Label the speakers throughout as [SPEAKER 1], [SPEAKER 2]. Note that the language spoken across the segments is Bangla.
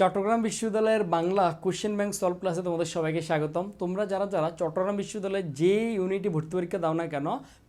[SPEAKER 1] চট্টগ্রাম বিশ্ববিদ্যালয়ের বাংলা কোশ্চেন ব্যাংক সলভ ক্লাসে তোমাদের সবাইকে স্বাগতম। তোমরা যারা যারা চট্টগ্রাম বিশ্ববিদ্যালয়ে যে ইউনিটে ভর্তি পরীক্ষা দাও না কেন,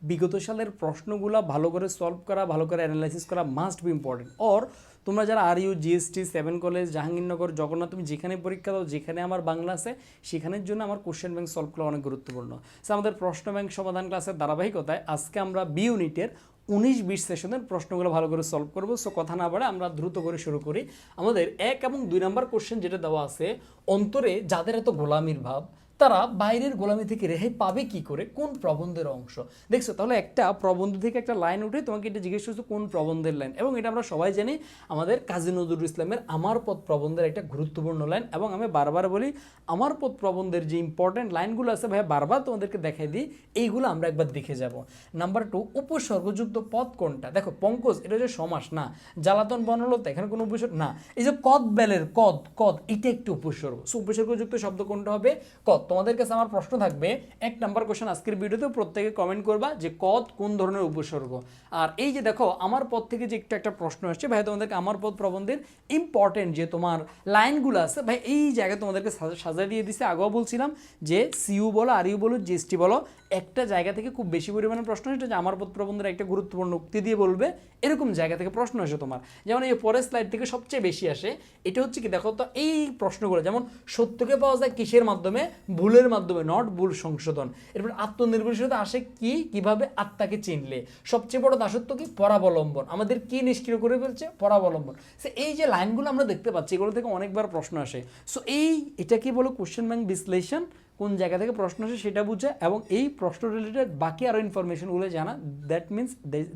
[SPEAKER 1] বিগত সালের প্রশ্নগুলো ভালো করে সলভ করা, ভালো করে অ্যানালাইসিস করা মাস্ট বি ইম্পর্টেন্ট অর তোমরা যারা আর you GST seven college Jahangirnagar, Jagannath, তুমি যেখানে পরীক্ষা দাও, যেখানে আমার বাংলা আছে, সেখানের জন্য আমার কোশ্চেন ব্যাংক সলভ করা অনেক গুরুত্বপূর্ণ। সো আমাদের প্রশ্ন ব্যাংক সমাধান ক্লাসের ধারাবাহিকতায় আজকে আমরা বি ইউনিটের উনিশ বিশ সেশনের প্রশ্নগুলো ভালো করে সলভ করব। সো কথা না বলে আমরা দ্রুত করে শুরু করি। আমাদের এক এবং দুই নম্বর কোশ্চেন যেটা দেওয়া আছে, অন্তরে যাদের এত গোলামির ভাব তারা বাইরের গোলামি থেকে রেহাই পাবে কি করে? কোন প্রবন্ধের অংশ? দেখছ, তাহলে একটা প্রবন্ধ থেকে একটা লাইন উঠে তোমাকে এটা জিজ্ঞেস করছ কোন প্রবন্ধের লাইন? এবং এটা আমরা সবাই জানি, আমাদের কাজী নজরুল ইসলামের আমার পথ প্রবন্ধের একটা গুরুত্বপূর্ণ লাইন। এবং আমি বারবার বলি, আমার পথ প্রবন্ধের যে ইম্পর্টেন্ট লাইনগুলো আছে ভাই বারবার তোমাদেরকে দেখাই দিই, এইগুলো আমরা একবার দেখে যাব। নাম্বার টু উপসর্গযুক্ত পদ কোনটা? দেখো, পঙ্কজ, এটা হচ্ছে সমাস, না? জ্বালাতন, বনলতা, এখানে কোনো উপসর্গ, না? এই যে কদ বেলের, কদ কদ, এটা একটু উপসর্গ। সো, উপসর্গযুক্ত শব্দ কোনটা হবে? কদ। তোমাদের কাছে আমার প্রশ্ন থাকবে, এক নাম্বার কোশ্চেন আজকের ভিডিওতে প্রত্যেকে কমেন্ট করবা যে কত কোন ধরনের উপসর্গ। আর এই যে দেখো, আমার পথ থেকে যে একটু একটা প্রশ্ন আসছে, ভাই তোমাদেরকে আমার পথ প্রবন্ধের ইম্পর্টেন্ট যে তোমার লাইনগুলো আছে, ভাই এই জায়গায় তোমাদেরকে সাজা- দিয়ে দিছে, আগেও বলছিলাম যে সিইউ বলো আর ইউ বলো জিএসটি বলো একটা জায়গা থেকে খুব বেশি পরিমাণে প্রশ্ন আসে যে আমার পদ প্রবন্ধের একটা গুরুত্বপূর্ণ উক্তি দিয়ে বলবে, এরকম জায়গা থেকে প্রশ্ন আসে তোমার। যেমন এই পরের স্লাইড থেকে সবচেয়ে বেশি আসে, এটা হচ্ছে কি দেখো তো, এই প্রশ্নগুলো, যেমন সত্যকে পাওয়া যায় কিসের মাধ্যমে? ভুলের মাধ্যমে নট ভুল সংশোধন। এরপর আত্মনির্ভরশীলতা আসে কি, কীভাবে? আত্মাকে চিনলে। সবচেয়ে বড় দাসত্ব কি? পরাবলম্বন। আমাদের কি নিষ্ক্রিয় করে ফেলছে? পরাবলম্বন। সে এই যে লাইনগুলো আমরা দেখতে পাচ্ছি, এগুলো থেকে অনেকবার প্রশ্ন আসে। সো এই, এটা কি বলো? কোশ্চেন ব্যাংক বিশ্লেষণ? কোন জায়গা থেকে প্রশ্ন আসে সেটা বুঝে এবং এই প্রশ্ন রিলেটেড বাকি আরও ইনফরমেশনগুলো জানা। That means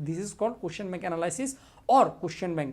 [SPEAKER 1] this is called question bank analysis or question bank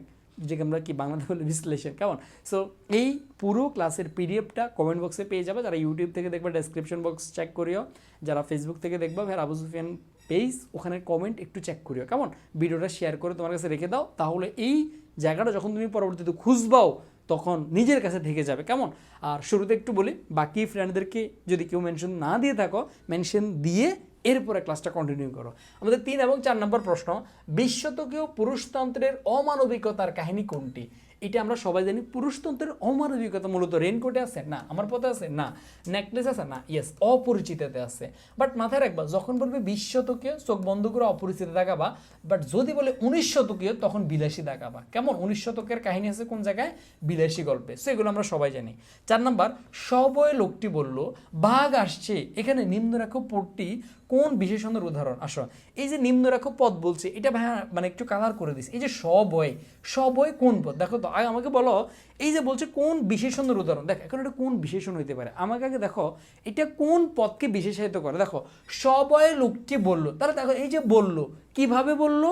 [SPEAKER 1] যে আমরা কি বাংলাতে বলি বিশ্লেষণ। কেমন? সো এই পুরো ক্লাসের পিডিএফটা কমেন্ট বক্সে পেয়ে যাবে। যারা ইউটিউব থেকে দেখবে ডেসক্রিপশন বক্স চেক করিও। যারা ফেসবুক থেকে দেখবে ভাই আবু সুফিয়ান পেজ ওখানে কমেন্ট একটু চেক করিও। কেমন? ভিডিওটা শেয়ার করে তোমার কাছে রেখে দাও। তাহলে এই জায়গাটা যখন তুমি পরবর্তীতে খুঁজবাও তখন নিজের কাছে থেকে যাবে। কেমন? আর শুরুতে একটু বলি, বাকি ফ্রেন্ডদেরকে যদি কেউ মেনশন না দিয়ে থাকো মেনশন দিয়ে এরপরে ক্লাসটা কন্টিনিউ করো। আমাদের তিন এবং চার নম্বর প্রশ্ন বিশ্বতকীয় পুরুষতন্ত্রের অমানবিকতার কাহিনী কোনটি? এটা আমরা সবাই জানি, পুরুষতন্ত্রের অমানবিকতা মূলত রেনকোটে আছে, না? আমার পথে আছে? না। নেকলেস আছে? না। ইয়েস অপরিচিততে আছে। বাট মাথায় রাখবা, যখন বলবে বিশ শতকীয়, চোখ বন্ধ করে অপরিচিত দেখাবা বাট যদি বলে উনিশ শতকীয়, তখন বিলাসী দেখাবা। কেমন? উনিশ শতকের কাহিনী আছে কোন জায়গায়? বিলাসী গল্পে। সেগুলো আমরা সবাই জানি। চার নাম্বার, সবয় লোকটি বলল, বাঘ আসছে। এখানে নিম্ন রাখো পদটি কোন বিশেষণের উদাহরণ? আসো। এই যে নিম্নরেখ পদ বলছে, এটা মানে একটু কালার করে দিস। এই যে সবয় সবয় কোন পদ? দেখো তো আগে আমাকে বলো, এই যে বলছে কোন বিশেষণের উদাহরণ? দেখ, এখন এটা কোন বিশেষণ হইতে পারে? আমাকে আগে দেখো, এটা কোন পদকে বিশেষায়িত করে? দেখো, সবয় লোকটি বলল, তাহলে দেখো, এই যে বলল, কীভাবে বলল?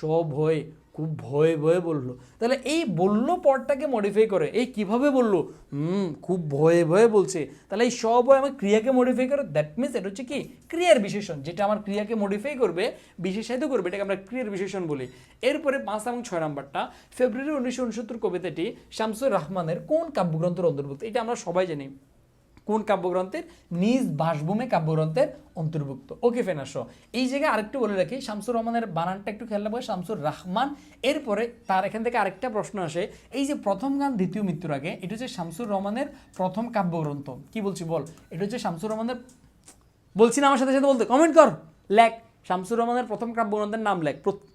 [SPEAKER 1] সভয় খুব ভয়ে ভয়ে বলল। তাহলে এই বলল পরটাকে মডিফাই করে। এই কীভাবে বলল? হুম, খুব ভয়ে ভয়ে বলছে। তাহলে এই সভয় আমার ক্রিয়াকে মডিফাই করে দ্যাট মিনস এটা হচ্ছে কি? ক্রিয়ার বিশেষণ। যেটা আমার ক্রিয়াকে মডিফাই করবে, বিশেষায়িত করবে, এটাকে আমরা ক্রিয়ার বিশেষণ বলি। এরপরে পাঁচ এবং ছয় নাম্বারটা, ফেব্রুয়ারি উনিশশো উনসত্তর কবিতাটি শামসুর রহমানের কোন কাব্যগ্রন্থের অন্তর্ভুক্ত? এটা আমরা সবাই জানি। কোন কাব্যগ্রন্থের? নিজ বাসভূমে কাব্যগ্রন্থের অন্তর্ভুক্ত। ওকে ফেনাসো এই জায়গায় আরেকটু বলে রাখি, শামসুর রহমানের বানানটা একটু খেয়াল রাখব, শামসুর রহমান। এরপরে তার এখান থেকে আরেকটা প্রশ্ন আসে, এই যে প্রথম গান দ্বিতীয় মৃত্যুর আগে, এটা হচ্ছে শামসুর রহমানের প্রথম কাব্যগ্রন্থ। কি বলছি বল? এটা হচ্ছে শামসুর রহমানের, বলছি না আমার সাথে সাথে বলতে কমেন্ট কর। লেখ। শামসুর রহমানের প্রথম কাব্যগ্রন্থের নাম লেখ। প্রত-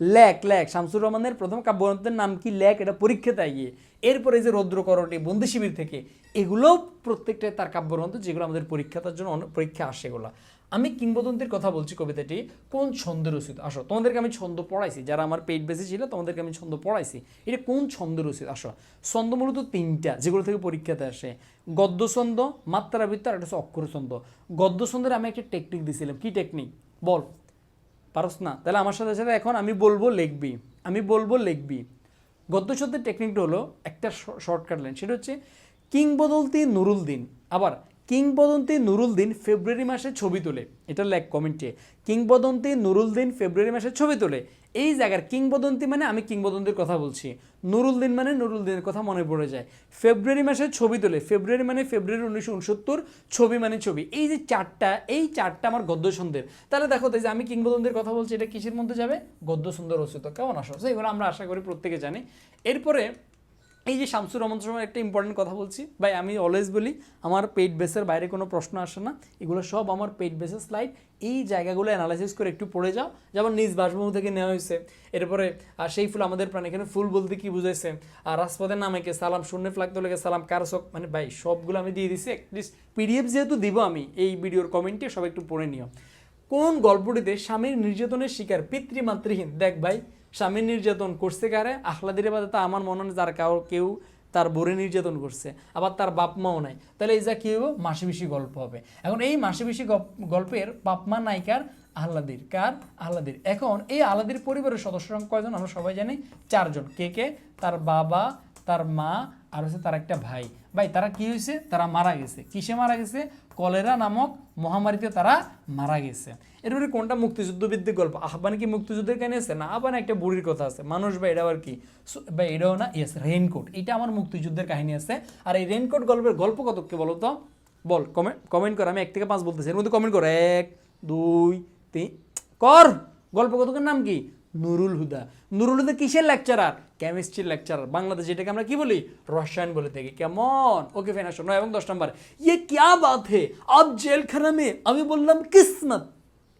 [SPEAKER 1] লেখ লেখ শামসুর রহমানের প্রথম কাব্যগ্রন্থের নাম কি লেখ এটা পরীক্ষাতে গিয়ে। এরপরে যে রৌদ্রকরটি বন্দি শিবির থেকে এগুলো প্রত্যেকটা তার কাব্যগ্রন্থ যেগুলো আমাদের পরীক্ষাতার জন্য পরীক্ষা আসে এগুলো। আমি কিংবদন্তির কথা বলছি কবিতাটি, কোন ছন্দ রচিত আসো, তোমাদেরকে আমি ছন্দ পড়াইছি। যারা আমার পেট বেশি ছিল, তোমাদেরকে আমি ছন্দ পড়াইছি। এটা কোন ছন্দ রচিত আসো, ছন্দ মূলত তিনটা, যেগুলো থেকে পরীক্ষাতে আসে। গদ্য ছন্দ, মাত্রাবৃত্ত আর একটা হচ্ছে অক্ষর ছন্দ। গদ্য ছন্দের আমি একটা টেকনিক দিয়েছিলাম কি টেকনিক বল। পারস না। তাহলে আমার সাথে সাথে এখন আমি বলব লিখবি আমি বলব লিখবি গদ্য শব্দের টেকনিকটা হলো একটা শর্টকাট লাইন সেটা হচ্ছে কিংবদন্তি নুরুল দিন। আবার কিংবদন্তি নুরুল দিন ফেব্রুয়ারি মাসে ছবি তোলে। এটা লেখ কমেন্টে কিংবদন্তি নুরুল দিন ফেব্রুয়ারি মাসে ছবি তোলে। এই জায়গার কিংবদন্তি মানে আমি কিংবদন্তির কথা বলছি। নুরুল দিন মানে নুরুল দিনের কথা মনে পড়ে যায়। ফেব্রুয়ারি মাসে ছবি তোলে। ফেব্রুয়ারি মানে ফেব্রুয়ারি উনিশশো উনসত্তর, ছবি মানে ছবি। এই যে চারটা, এই চারটা আমার গদ্য ছন্দের। তাহলে দেখো যে আমি কিংবদন্তির কথা বলছি, এটা কিসের মধ্যে যাবে? গদ্য সুন্দর রচিত কেমন আসো? এগুলো আমরা আশা করি প্রত্যেকে জানি। এরপরে এই যে শামসুর রহমান সময় একটা ইম্পর্টেন্ট কথা বলছি। ভাই, আমি অলওয়েজ বলি, আমার পেইড বেসের বাইরে কোনো প্রশ্ন আসে না। এগুলো সব আমার পেইড বেসের স্লাইড এই জায়গাগুলো অ্যানালাইসিস করে একটু পড়ে যাও। যেমন নিজ বাসভূমি থেকে নেওয়া হয়েছে। এরপরে, আর সেই ফুল আমাদের প্রাণ। এখানে ফুল বলতে কি বুঝাইছে? আর রাজপথের নামে কে সালাম, শূন্য ফ্লাগ তোলে সালাম কারসক মানে ভাই, সবগুলো আমি দিয়ে দিছি। অ্যাটলিস্ট পিডিএফ যেহেতু দিব আমি, এই ভিডিওর কমেন্টে সব একটু পড়ে নিও। কোন গল্পটিতে স্বামীর নির্যাতনের শিকার পিতৃমাতৃহীন? দেখ ভাই স্বামীর নির্যাতন করছে কারে? আখলাদির বাদে তো আমার মনে হয় যার কাউ কেউ তার বোরে নির্যাতন করছে, আবার তার বাপ মাও নাই। তাহলে এই যা কী হবে মাসে বেশি গল্প হবে। এখন এই মাসে বেশি গল্পের বাপ মা নায়িকার আহ্লাদির। কার? আহ্লাদির। এখন এই আহ্লাদির পরিবারের সদস্য সংখ্যা কয়জন? আমরা সবাই জানি, চারজন। কে কে? তার বাবা, তার মা আর হচ্ছে তার একটা ভাই। ভাই, তারা কি হয়েছে? তারা মারা গেছে। কিসে মারা গেছে? কলেরা নামক মহামারীতে তারা মারা গেছে। এরপরে কোনটা মুক্তিযুদ্ধভিত্তিক গল্প? আহ্বান কি মুক্তিযুদ্ধের কাহিনী আছে? না আহ্বান একটা বুড়ির কথা আছে। মানুষ বা এটা আবার কি। বা এটাও না? ইয়েস রেইনকোট এটা আমার মুক্তিযুদ্ধের কাহিনী আছে। আর এই রেইনকোট গল্পের গল্প কতকে বলো তো? বল কমেন্ট কমেন্ট কর। আমি এক থেকে পাঁচ বলতেছি। এর মধ্যে কমেন্ট কর। এক, দুই, তিন, কর! গল্প কতকের নাম কি? নুরুল হুদা। নুরুল হুদা কিসের লেকচারার কেমিস্ট্রির লেকচারার বাংলাদেশ যেটাকে আমরা কি বলি? রসায়ন বলে থাকি। কেমন? ওকে ফাইন আসো। নয় এবং দশ নম্বর। ইয়ে ক্যা বাত হে? আব জেলখানা মে? আমি বললাম কিসমত।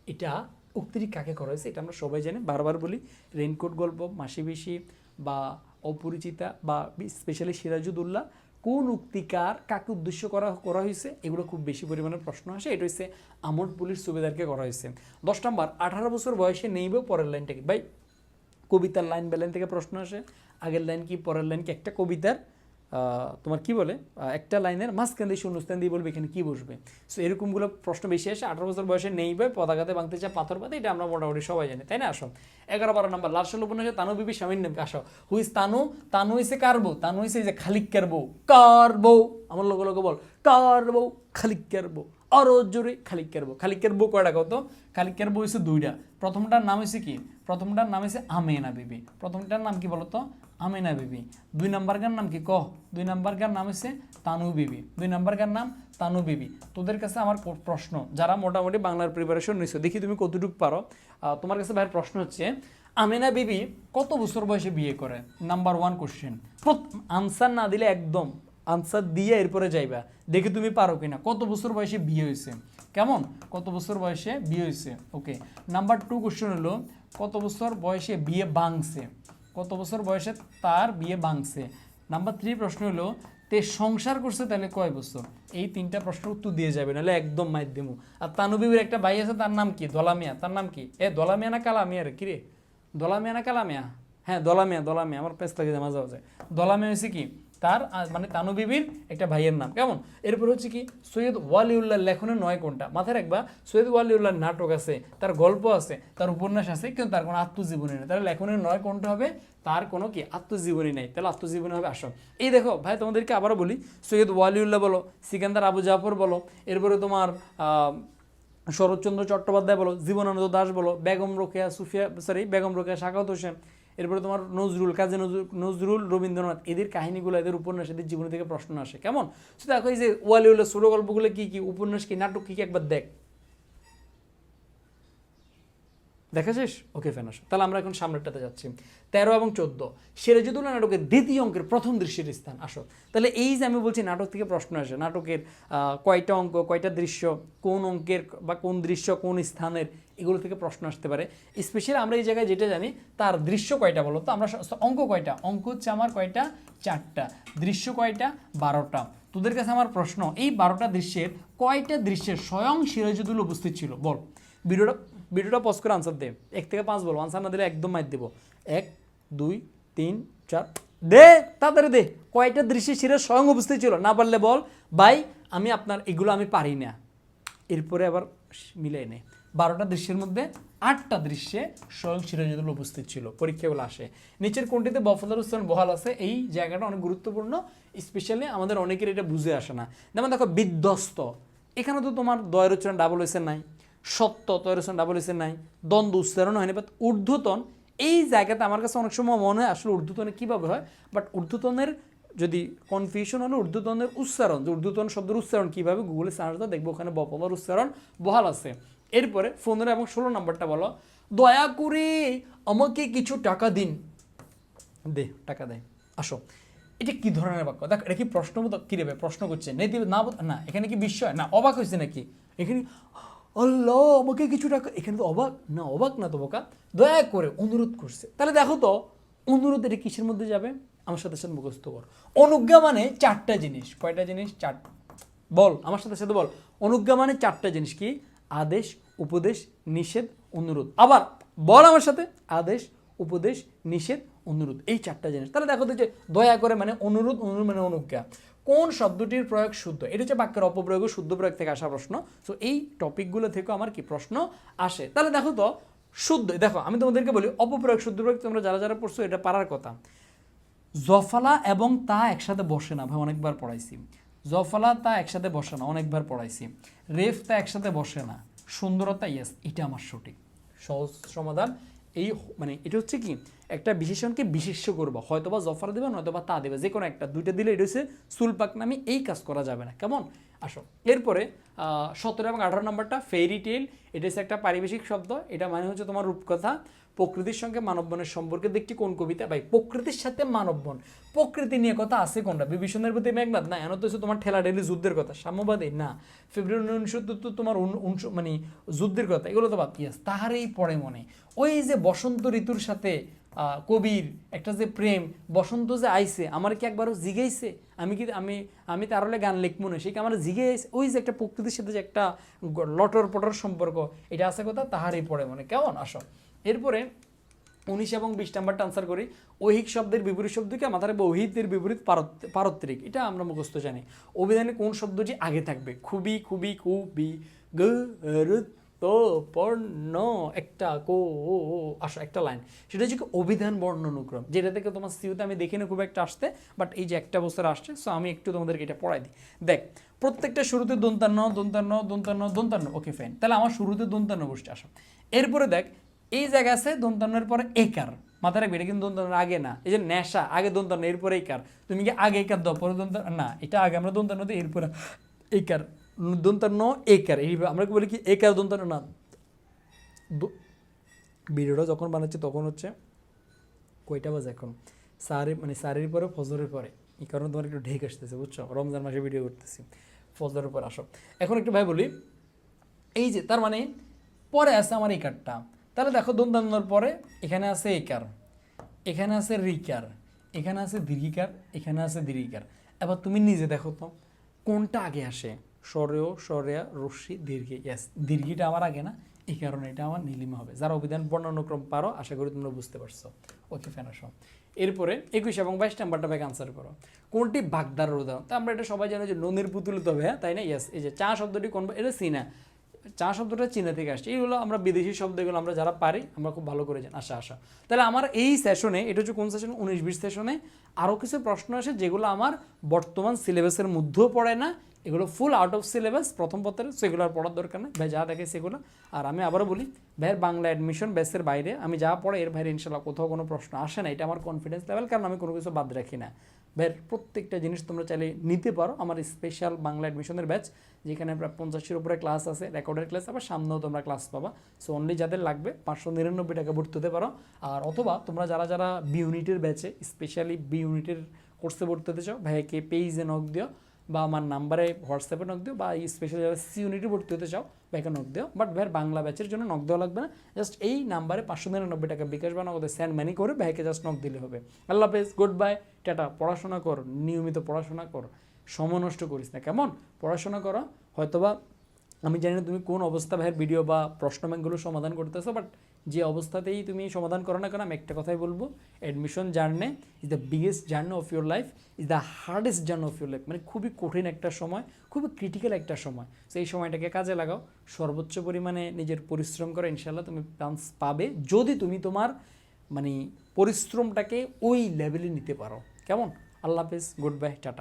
[SPEAKER 1] এটা উক্তিটি কাকে করা হয়েছে? এটা আমরা সবাই জানি। বারবার বলি রেনকোট গল্প মাসি বেশি বা অপরিচিতা বা স্পেশালি সিরাজুদ্দৌল্লা কোন উক্তিকার কাকে উদ্দেশ্য করা করা হয়েছে এগুলো খুব বেশি পরিমাণে প্রশ্ন আসে। এটা হচ্ছে আমর পুলিশ সুবেদারকে করা হয়েছে দশ নম্বর, আঠারো বছর বয়সে নেইবে পরের লাইনটাকে। ভাই, কবিতার লাইন বেলাইন থেকে প্রশ্ন আসে। আগের লাইন কি, পরের লাইন কি? একটা কবিতার তোমার কি বলে? একটা লাইনের মাঝখান দিয়ে শূন্যস্থান দিয়ে বলবে এখানে কি বসবে। সো এরকমগুলো প্রশ্ন বেশি আসে, আঠারো বছর বয়সে নেই ভাই পতাকাতে বাংতে চা পাথর পাতে এটা আমরা মোটামুটি সবাই জানি, তাই না? আসো। এগারো বারো নম্বর লালসাল উপন্যাসে তানু বিবি স্বামীর নামকে আসো। হুইস তানু? তানু হইছে কার বউ? তানু এই যে খালিকের বউ। কার বউ? আমার লোক লোক বল। কার বউ? খালিকের বউ। আরও জোরে খালিকের বউ। খালিকের বউ কয়টা কত? খালিকের বউ হচ্ছে দুইটা। প্রথমটার নাম হচ্ছে কি? প্রথমটার নাম হচ্ছে আমেনা বিবি। প্রথমটার নাম কি বলতো? আমেনা বিবি। দুই নাম্বার গান নাম কি? কহ দুই নাম্বার গান নাম হচ্ছে তানু বিবি। দুই নাম্বার গান নাম তানু বিবি। তোদের কাছে আমার প্রশ্ন, যারা মোটামুটি বাংলার প্রিপারেশন নিছো, দেখি তুমি কতটুকু পারো। তোমার কাছে ভাইয়ের প্রশ্ন হচ্ছে, আমিনা বিবি কত বছর বয়সে বিয়ে করে? নাম্বার ওয়ান কোশ্চেন আনসার না দিলে একদম আনসার দিয়ে এরপরে যাইবা। দেখি তুমি পারো কিনা। কত বছর বয়সে বিয়ে হয়েছে? কেমন? কত বছর বয়সে বিয়ে হয়েছে? ওকে নাম্বার টু কোশ্চেন হলো, কত বছর বয়সে বিয়ে ভাঙছে? কত বছর বয়সে তার বিয়ে ভাঙছে? নাম্বার থ্রি প্রশ্ন হলো, তে সংসার করছে তাহলে কয় বছর? এই তিনটা প্রশ্নের উত্তর দিয়ে যাবে, নাহলে একদম মাধ্যম আর তানুবিবির একটা ভাই আছে, তার নাম কি? দলামিয়া। তার নাম কি? এ, দলামিয়া না কালামিয়া রে? কিরে দলামিয়া না কালামিয়া? হ্যাঁ দলামিয়া দলামিয়া। আমার পেস্তা লাগে মাঝে মাঝে। দলামিয়া হয়েছে কি? তার মানে তানু বিবির একটা ভাইয়ের নাম। কেমন? এরপর হচ্ছে কি, সৈয়দ ওয়ালিউল্লাহ লেখনের নয় কোনটা? মাথায় রাখবা, সৈয়দ ওয়ালিউল্লাহর নাটক আছে, তার গল্প আছে, তার উপন্যাস আছে, কিন্তু তার কোনো আত্মজীবনী নেই। তাহলে লেখনের নয় কোনটা হবে? তার কোনো কি আত্মজীবনী নেই। তাহলে আত্মজীবনী হবে আসো এই দেখো, ভাই, তোমাদেরকে আবারও বলি, সৈয়দ ওয়ালিউল্লাহ বলো, সিকান্দার আবু জাফর বলো, এরপরে তোমার শরৎচন্দ্র চট্টোপাধ্যায় বলো, জীবনানন্দ দাস বলো, বেগম রোকেয়া সুফিয়া সরি বেগম রোকেয়া, শাকাত হোসেন এরপরে তোমার নজরুল, কাজী নজরুল রবীন্দ্রনাথ, এদের কাহিনীগুলো এদের উপন্যাস, এদের জীবনী থেকে প্রশ্ন আসে। কেমন? সে দেখো এই যে ওয়ালিউল্লাহ ছোট গল্পগুলো কি কি? উপন্যাস কি, নাটক কী কি? একবার দেখ। দেখা শেষ? ওকে ফেন আসো। তাহলে আমরা এখন সামনেরটাতে যাচ্ছি। তেরো এবং চোদ্দ। সিরাজুদ্দৌলা নাটকের দ্বিতীয় অঙ্কের প্রথম দৃশ্যের স্থান, আসো। তাহলে এই যে আমি বলছি নাটক থেকে প্রশ্ন আসে, নাটকের কয়টা অঙ্ক, কয়টা দৃশ্য, কোন অঙ্কের বা কোন দৃশ্য কোন স্থানের এগুলো থেকে প্রশ্ন আসতে পারে। স্পেশালি আমরা এই জায়গায় যেটা জানি, তার দৃশ্য কয়টা বলো তো? আমরা অঙ্ক কয়টা? অঙ্ক হচ্ছে আমার কয়টা? চারটা। দৃশ্য কয়টা? বারোটা। তোদের কাছে আমার প্রশ্ন, এই বারোটা দৃশ্যের কয়টা দৃশ্যের স্বয়ং সিরাজুদ্দৌলা উপস্থিত ছিল? বল। ভিডিওটা ভিডিওটা পজ করে আনসার দে। এক থেকে পাঁচ বলো। আনসার না দিলে একদম মাইর দেবো। এক, দুই, তিন, চার। দে! তাড়াতাড়ি দে। কয়টা দৃশ্যে সিরাজ স্বয়ং উপস্থিত ছিল? না পারলে বল। ভাই, আমি আপনার এগুলো আমি পারি না। এরপরে আবার মিলাই নে। বারোটা দৃশ্যের মধ্যে আটটা দৃশ্যে স্বয়ং সিরাজুদ্দৌলা উপস্থিত ছিল। পরীক্ষাগুলো আসে। নিচের কোনটিতে বফদার হোসেন বহাল আছে, এই জায়গাটা অনেক গুরুত্বপূর্ণ। স্পেশালি আমাদের অনেকের এটা বুঝে আসে না। যেমন দেখো, বিধ্বস্ত। এখানে তো তোমার দয়ের উচ্চারণ ডাবল হয়েছে নাই, সত্য তয়ের উচ্চারণ ডাবল হয়েছে নাই, দ্বন্দ্ব উচ্চারণ হয়নি। বাট ঊর্ধ্বতন, এই জায়গাতে আমার কাছে অনেক সময় মনে হয় আসলে ঊর্ধ্বতনে কীভাবে হয়? বাট ঊর্ধ্বতনের যদি কনফিউশন হলো, ঊর্ধ্বতনের উচ্চারণ, যে ঊর্ধ্বতন শব্দের উচ্চারণ কীভাবে গুগলে সার্চ দেখব, ওখানে বপলার উচ্চারণ বহাল আছে। এরপরে পনেরো এবং ষোলো নম্বরটা বলো, দয়া করে আমাকে কিছু টাকা দিন। দে, টাকা দেয় আসো। এটা কি ধরনের বাক্য? দেখ, এটা কি প্রশ্নবোধক? কি রেবে প্রশ্ন করছে। নেতিব না না, এখানে কি বিস্ময়? না, অবাক হয়েছে নাকি? এখানে, আল্লাহ, আমাকে কিছু টাকা এখানে তো অবাক? না অবাক না তো বোকা। দয়া করে অনুরোধ করছে। তাহলে দেখো তো, অনুরোধ এটা কিসের মধ্যে যাবে? আমার সাথে সাথে মুখস্থ কর। অনুজ্ঞা মানে চারটা জিনিস। কয়টা জিনিস? চার বল, আমার সাথে সাথে বল। অনুজ্ঞা মানে চারটা জিনিস কি? আদেশ, উপদেশ, নিষেধ, অনুরোধ। আবার বল আমার সাথে, আদেশ, উপদেশ, নিষেধ, অনুরোধ। এই চারটা জিনিস। তাহলে দেখো যে দয়া করে মানে অনুরোধ অনুরোধ মানে অনুজ্ঞা। কোন শব্দটির প্রয়োগ শুদ্ধ? এটা হচ্ছে বাক্যের অপপ্রয়োগ শুদ্ধ প্রয়োগ থেকে আসা প্রশ্ন। সো এই টপিকগুলো থেকে আমার কি প্রশ্ন আসে? তাহলে দেখো তো, শুদ্ধ। দেখো, আমি তোমাদেরকে বলি, অপপ্রয়োগ, শুদ্ধ প্রয়োগ তোমরা যারা যারা পড়ছো, এটা পারার কথা। জফলা এবং তা একসাথে বসে না, ভাই, অনেকবার পড়াইছি। জফলা তা একসাথে বসে না, অনেকবার পড়াইছি। রেফ তা একসাথে বসে না। সুন্দরতা ইয়েস এটা আমার সঠিক। সহজ সমাধান। এই মানে এটা হচ্ছে কি, একটা বিশেষণকে বিশেষ্য করব। হয়তোবা জফার দেবে, নয়তোবা তা দেবে। যে কোনো একটা, দুইটা দিলে এটা হচ্ছে সুলপাক নামে এই কাজ করা যাবে না। কেমন? আসো। এরপরে সতেরো এবং আঠারো নম্বরটা ফেরি টেল এটা হচ্ছে একটা পারিবেশিক শব্দ। এটা মানে হচ্ছে তোমার রূপকথা। প্রকৃতির সঙ্গে মানববনের সম্পর্কে দেখছি কোন কবিতা? ভাই, প্রকৃতির সাথে মানববন। প্রকৃতি নিয়ে কথা আছে কোনটা? বিভীষণের প্রতি মেঘনাথ না এন তো হচ্ছে তোমার ঠেলা ঠেলি যুদ্ধের কথা। সাম্যবাদী? না। ফেব্রুয়ারি উনিশশো তো তোমার মানে যুদ্ধের কথা। এগুলো তো বাদ ইয়াস তাহারই পড়ে মনে। ওই যে বসন্ত ঋতুর সাথে কবির, একটা যে প্রেম, বসন্ত যে আইছে, আমার কি একবারও জিগেইছে? আমি কি আমি আমি তারলে গান লিখব না? সে কি আমার জিগে ওই যে একটা প্রকৃতির সাথে যে একটা গ- লটর পটর সম্পর্ক, এটা আছে কথা? তাহারই পড়ে মনে। কেমন? আসো। এরপরে উনিশ এবং বিশ নাম্বারটা আনসার করি। ঐহিক শব্দের বিপরীত শব্দকে মাথায় রাখব ঐহিতের বিপরীত পারত- পারত্রিক। এটা আমরা মুখস্থ জানি। অভিধানে কোন শব্দটি আগে থাকবে? খুবই খুবই খুবই গুরুত্বপূর্ণ একটা কো, ও আসো, একটা লাইন। সেটা হচ্ছে অভিধান, বর্ণ, অনুক্রম। যেটা থেকে তোমার সিউতে আমি দেখিনি, খুব একটা আসতে বাট এই যে একটা বছর আসছে সো আমি একটু তোমাদেরকে এটা পড়াই দিই। দেখ, প্রত্যেকটা শুরুতে দন্তান্ন দন্তান্ন দন্তান্ন দন্তান্ন। ওকে ফাইন তাহলে আমার শুরুতে দন্তান্ন বসছে, আসো। এরপরে দেখ, এই জায়গা আছে দন্তান্নের পরে একার। মাথায় রাখবে, এটা কিন্তু দন্তান্নের আগে না। এই যে নেশা, আগে দন্তান্ন, এরপরে একার। তুমি কি আগে একার দাও পরে দন্তান্ন? না, এটা আগে, আমরা দন্তান্ন দিই এরপরে একার। দন্তান্ন একার, এই আমরা কি বলি কি, একার দন্তান্ন না ভিডিওটা যখন বানাচ্ছি তখন হচ্ছে কয়টা বাজে এখন? সারে মানে সারের পরে ফজরের পরে। এই কারণে তোমার একটু ঢেক আসতেছে, বুঝছ? রমজান মাসে ভিডিও করতেছি, ফজরের পর আসো। এখন একটু ভাই বলি, এই যে তার মানে পরে আছে আমার এই কারটা তাহলে দেখো দন্তান্নর পরে এখানে আছে একার এখানে আছে রিকার, এখানে আছে দীর্ঘিকার, এখানে আছে দীর্ঘিকার। এবার তুমি নিজে দেখো তো, কোনটা আগে আসে? সরেও, সরেয়া, রশ্মি, দীর্ঘি। ইয়াস দীর্ঘিটা আমার আগে না, এই কারণে এটা আমার নীলিমা হবে। যারা অভিধান বর্ণানুক্রম পারো, আশা করি তোমরা বুঝতে পারছ। ওকে ফেনাস এরপরে একুশ এবং বাইশ নাম্বারটা ব্যাগ আনসার করো। কোনটি বাগদার উদাহরণ তা আমরা এটা সবাই জানি যে নদীর পুতুল তবে হ্যাঁ তাই না? ইয়াস এই যে চা শব্দটি কোন এটা সিনা চা শব্দটা চীনা থেকে আসছে। এইগুলো আমরা বিদেশি শব্দ, এগুলো আমরা যারা পারি, আমরা খুব ভালো করে আশা আশা তাহলে আমার এই সেশনে এটা হচ্ছে কোন সেশন উনিশ বিশ সেশনে আরও কিছু প্রশ্ন আসে যেগুলো আমার বর্তমান সিলেবাসের মধ্যেও পড়ে না। এগুলো ফুল আউট অফ সিলেবাস প্রথম পত্রের সেগুলো আর পড়ার দরকার নেই। ভাই, যা দেখে সেগুলো। আর আমি আবারও বলি ভাইয়ের বাংলা অ্যাডমিশন ব্যাসের বাইরে, আমি যা পড়ে, এর বাইরে ইনশাল্লাহ কোথাও কোনো প্রশ্ন আসে না। এটা আমার কনফিডেন্স লেভেল কারণ আমি কোনো কিছু বাদ রাখি না। ভাইয়ের প্রত্যেকটা জিনিস তোমরা চাইলে নিতে পারো। আমার স্পেশাল বাংলা অ্যাডমিশনের ব্যাচ যেখানে প্রায় পঞ্চাশের উপরে ক্লাস আছে রেকর্ডের ক্লাস আবার সামনেও তোমরা ক্লাস পাবা। সো অনলি যাদের লাগবে, পাঁচশো নিরানব্বই টাকা ভর্তি হতে পারো। আর অথবা, তোমরা যারা যারা বি ইউনিটের ব্যাচে স্পেশালি বি ইউনিটের কোর্সে ভর্তি হতে চাও ভাইকে পেইজে নক দিও। বা আমার নাম্বারে হোয়াটসঅ্যাপে নক দিও বা এই স্পেশাল যারা সি ইউনিটে ভর্তি হতে চাও ব্যাকে নক দিও। বাট ভাইয়ের বাংলা ব্যাচের জন্য নক দেওয়া লাগবে না। জাস্ট এই নাম্বারে পাঁচশো নিরানব্বই টাকা বিকাশ বা নগদে স্যান্ড মানি করে ভাইকে জাস্ট নক দিলে হবে। আল্লাহ হাফেজ গুড বাই টাটা। পড়াশোনা কর, নিয়মিত পড়াশোনা কর। সময় নষ্ট করিস না, কেমন? পড়াশোনা করো, হয়তোবা আমি জানি না তুমি কোন অবস্থা ভাইয়ের ভিডিও বা প্রশ্ন সমাধান করতেছো বাট যে অবস্থাতেই তুমি সমাধান করো না কেন, আমি একটা কথাই বলব admission journey is the biggest journey of your life is the hardest journey of your life মানে খুবই কঠিন একটা সময়, খুবই ক্রিটিক্যাল একটা সময়। সেই সময়টাকে কাজে লাগাও, সর্বোচ্চ পরিমাণে নিজের পরিশ্রম করো ইনশাল্লাহ তুমি চান্স পাবে, যদি তুমি তোমার মানে পরিশ্রমটাকে ওই লেভেলে নিতে পারো। কেমন? আল্লাহ হাফেজ গুড বাই টাটা।